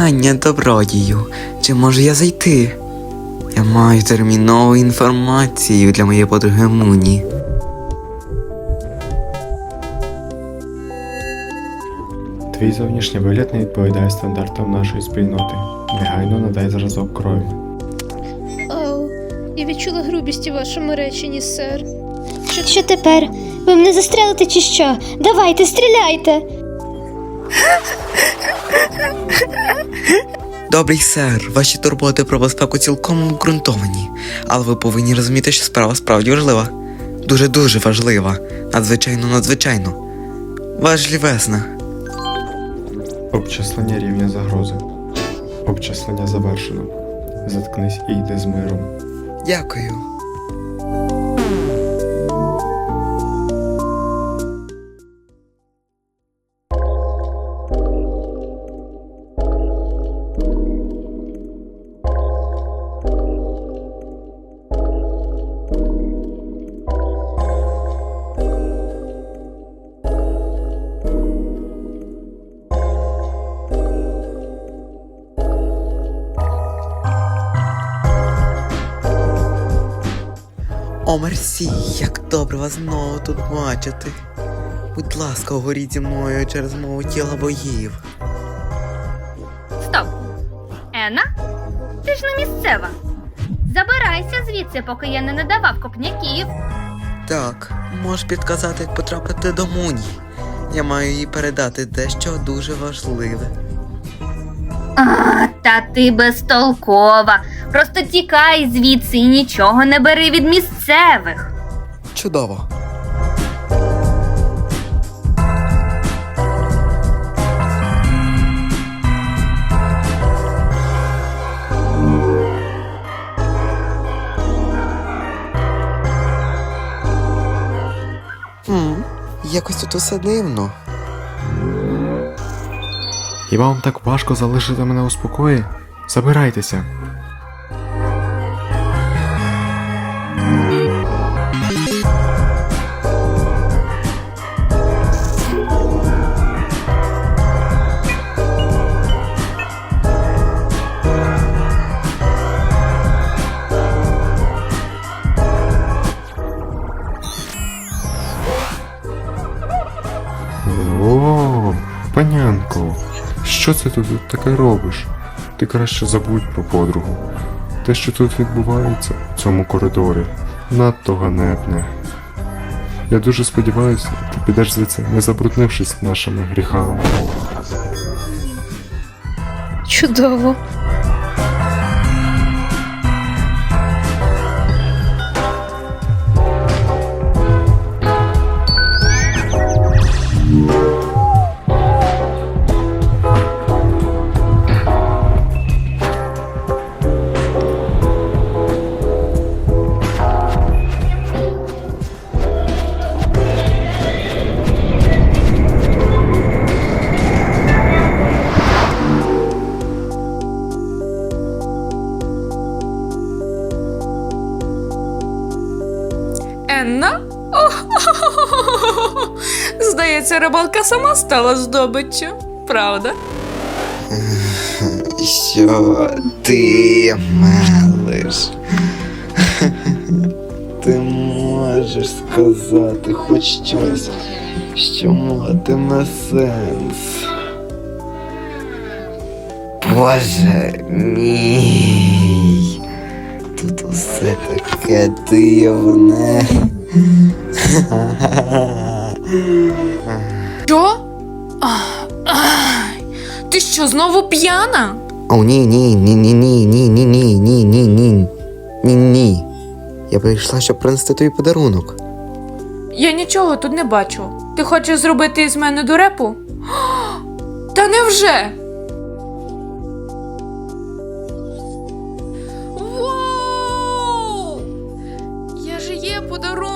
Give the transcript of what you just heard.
Вітання, добродію. Чи можу я зайти? Я маю термінову інформацію для моєї подруги Муні. Твій зовнішній вигляд не відповідає стандартам нашої спільноти. Негайно надай зразок крові. Оу, я відчула грубість у вашому реченні, сер. Що, що тепер? Ви мене застрелите чи що? Давайте, стріляйте! Добрий сер, ваші турботи про безпеку цілком обґрунтовані, але ви повинні розуміти, що справа справді важлива. Дуже-дуже важлива. Надзвичайно надзвичайно. Важлівесна. Обчислення рівня загрози. Обчислення завершено. Заткнись і йди з миром. Дякую. О, мерсі, як добре вас знову тут бачити. Будь ласка, говоріть зі мною через мову тіла боїв. Стоп! Ена? Ти ж не місцева. Забирайся звідси, поки я не надавав копняків. Так, можеш підказати, як потрапити до Муні. Я маю їй передати дещо дуже важливе. А, та ти безтолкова. Просто тікай звідси і нічого не бери від місцевих. Чудово. Якось тут усе дивно. Хіба вам так важко залишити мене у спокої? Забирайтеся. О, панянко, що це ти тут таке робиш? Ти краще забудь про подругу. Те, що тут відбувається в цьому коридорі, надто ганебне. Я дуже сподіваюся, ти підеш звідси, не забруднившись нашими гріхами. Чудово. Енна? Здається, рибалка сама стала здобиччю, правда? Що ти мелиш? Ти можеш сказати хоч щось, що матиме сенс. Боже мій. Тут усе таке дивне. Що? Ти що, знову п'яна? О, ні, ні, ні, ні, ні, ні, ні, ні, ні, ні, ні, ні, ні. Я прийшла, щоб принести тобі подарунок. Я нічого тут не бачу. Ти хочеш зробити із мене дурепу? Та невже? подарунок.